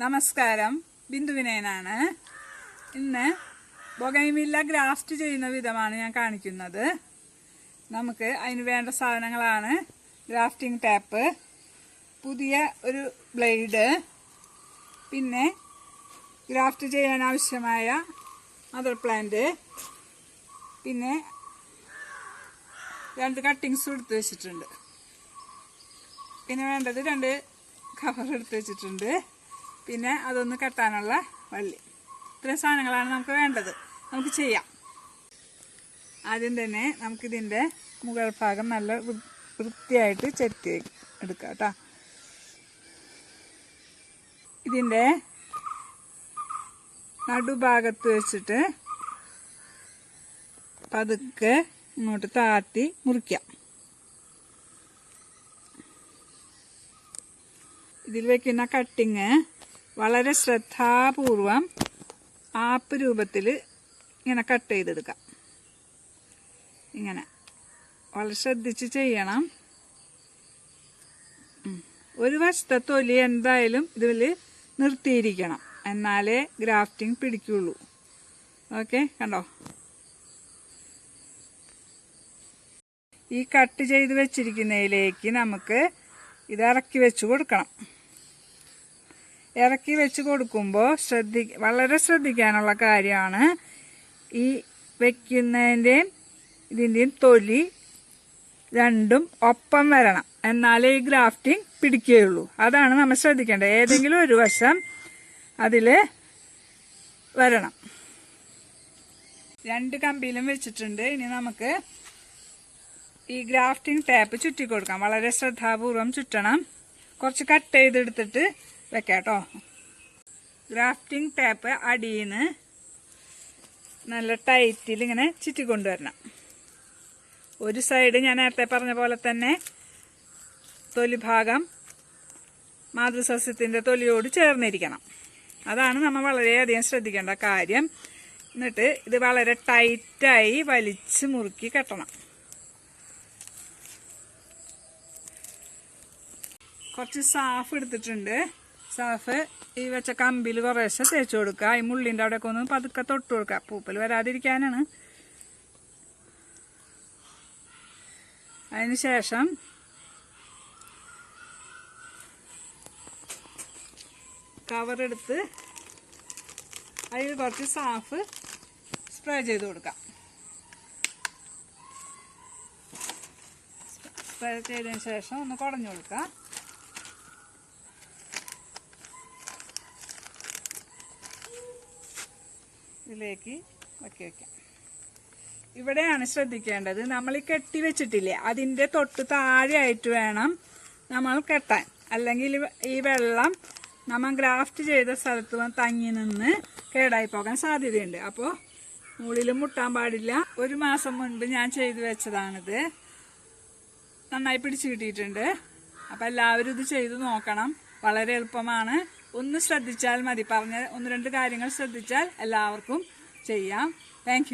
നമസ്കാരം. ബിന്ദുവിനേനാണ്. ഇന്ന് ബൊഗൈമില്ല ഗ്രാഫ്റ്റ് ചെയ്യുന്ന വിധമാണ് ഞാൻ കാണിക്കുന്നത്. നമുക്ക് അതിന് വേണ്ട സാധനങ്ങളാണ്. ഗ്രാഫ്റ്റിംഗ് ടാപ്പ് പുതിയ ഒരു ബ്ലേഡ് പിന്നെ ഗ്രാഫ്റ്റ് ചെയ്യാൻ ആവശ്യമായ മദർ പ്ലാന്റ് പിന്നെ രണ്ട് കട്ടിങ്സും എടുത്ത് വെച്ചിട്ടുണ്ട്. പിന്നെ വേണ്ടത് രണ്ട് കവർ എടുത്ത് വെച്ചിട്ടുണ്ട്. പിന്നെ അതൊന്ന് കെട്ടാനുള്ള വള്ളി. ഇത്രയും സാധനങ്ങളാണ് നമുക്ക് വേണ്ടത്. നമുക്ക് ചെയ്യാം. ആദ്യം തന്നെ നമുക്കിതിന്റെ മുകൾ ഭാഗം നല്ല വൃത്തിയായിട്ട് ചെത്തി എടുക്കാം കേട്ടോ. ഇതിന്റെ നടുഭാഗത്ത് വെച്ചിട്ട് പതുക്കെ ഇങ്ങോട്ട് താത്തി മുറിക്കാം. ഇതിൽ വെക്കുന്ന കട്ടിങ് വളരെ ശ്രദ്ധാപൂർവം ആപ്പ് രൂപത്തിൽ ഇങ്ങനെ കട്ട് ചെയ്തെടുക്കാം. ഇങ്ങനെ. വളരെ ശ്രദ്ധിച്ച് ചെയ്യണം. ഒരു വശത്തെ തൊലി എന്തായാലും ഇതിൽ നിർത്തിയിരിക്കണം. എന്നാലേ ഗ്രാഫ്റ്റിംഗ് പിടിക്കുള്ളൂ. ഓക്കെ കണ്ടോ? ഈ കട്ട് ചെയ്ത് വെച്ചിരിക്കുന്നതിലേക്ക് നമുക്ക് ഇത് ഇറക്കി വെച്ച് കൊടുക്കണം. ഇറക്കി വെച്ച് കൊടുക്കുമ്പോൾ ശ്രദ്ധി വളരെ ശ്രദ്ധിക്കാനുള്ള കാര്യമാണ് ഈ വെക്കുന്നതിന്റെയും ഇതിന്റെയും തൊലി രണ്ടും ഒപ്പം വരണം. എന്നാലേ ഈ ഗ്രാഫ്റ്റിംഗ് പിടിക്കുകയുള്ളൂ. അതാണ് നമ്മൾ ശ്രദ്ധിക്കേണ്ടത്. ഏതെങ്കിലും ഒരു വശം അതിൽ വരണം. രണ്ട് കമ്പിയിലും വെച്ചിട്ടുണ്ട്. ഇനി നമുക്ക് ഈ ഗ്രാഫ്റ്റിംഗ് ടാപ്പ് ചുറ്റി കൊടുക്കാം വളരെ ശ്രദ്ധാപൂർവം ചുറ്റണം. കുറച്ച് കട്ട് ചെയ്തെടുത്തിട്ട് വെക്കാം കേട്ടോ ഗ്രാഫ്റ്റിംഗ് ടാപ്പ് അടിയിൽ നിന്ന് നല്ല ടൈറ്റിൽ ഇങ്ങനെ ചുറ്റി കൊണ്ടുവരണം. ഒരു സൈഡ് ഞാൻ നേരത്തെ പറഞ്ഞ പോലെ തന്നെ തൊലി ഭാഗം മാതൃസസ്യത്തിന്റെ തൊലിയോട് ചേർന്നിരിക്കണം. അതാണ് നമ്മൾ വളരെയധികം ശ്രദ്ധിക്കേണ്ട കാര്യം. എന്നിട്ട് ഇത് വളരെ ടൈറ്റായി വലിച്ച് മുറുക്കി കെട്ടണം. കുറച്ച് സാഫ് എടുത്തിട്ടുണ്ട്. സാഫ് ഈ വെച്ച കമ്പിൽ കുറേശ്ശെ തേച്ച് കൊടുക്കുക. ഈ മുള്ളിന്റെ അവിടെയൊക്കെ ഒന്ന് പതുക്കെ തൊട്ട് കൊടുക്കുക. പൂപ്പൽ വരാതിരിക്കാനാണ്. അതിന് ശേഷം കവറെടുത്ത് അതിൽ കുറച്ച് സാഫ് സ്പ്രേ ചെയ്ത് കൊടുക്കാം സ്പ്രേ ചെയ്തതിന് ശേഷം ഒന്ന് കുടഞ്ഞു കൊടുക്കാം ഇതിലേക്ക് ഒക്കെ വയ്ക്കാം ഇവിടെയാണ് ശ്രദ്ധിക്കേണ്ടത്. നമ്മൾ ഈ കെട്ടി വെച്ചിട്ടില്ലേ അതിന്റെ തൊട്ട് താഴെയായിട്ട് വേണം നമ്മൾ കെട്ടാൻ. അല്ലെങ്കിൽ ഈ വെള്ളം നമ്മൾ ഗ്രാഫ്റ്റ് ചെയ്ത സ്ഥലത്ത് തങ്ങി നിന്ന് കേടായി പോകാൻ സാധ്യതയുണ്ട്. അപ്പോൾ മുകളിലും മുട്ടാൻ പാടില്ല. ഒരു മാസം മുൻപ് ഞാൻ ചെയ്തു വെച്ചതാണിത്. നന്നായി പിടിച്ചു കിട്ടിയിട്ടുണ്ട്. അപ്പോൾ എല്ലാവരും ഇത് ചെയ്ത് നോക്കണം. വളരെ എളുപ്പമാണ്. ഒന്ന് ശ്രദ്ധിച്ചാൽ മതി. പറഞ്ഞ ഒന്ന് രണ്ട് കാര്യങ്ങൾ ശ്രദ്ധിച്ചാൽ എല്ലാവർക്കും ചെയ്യാം. താങ്ക്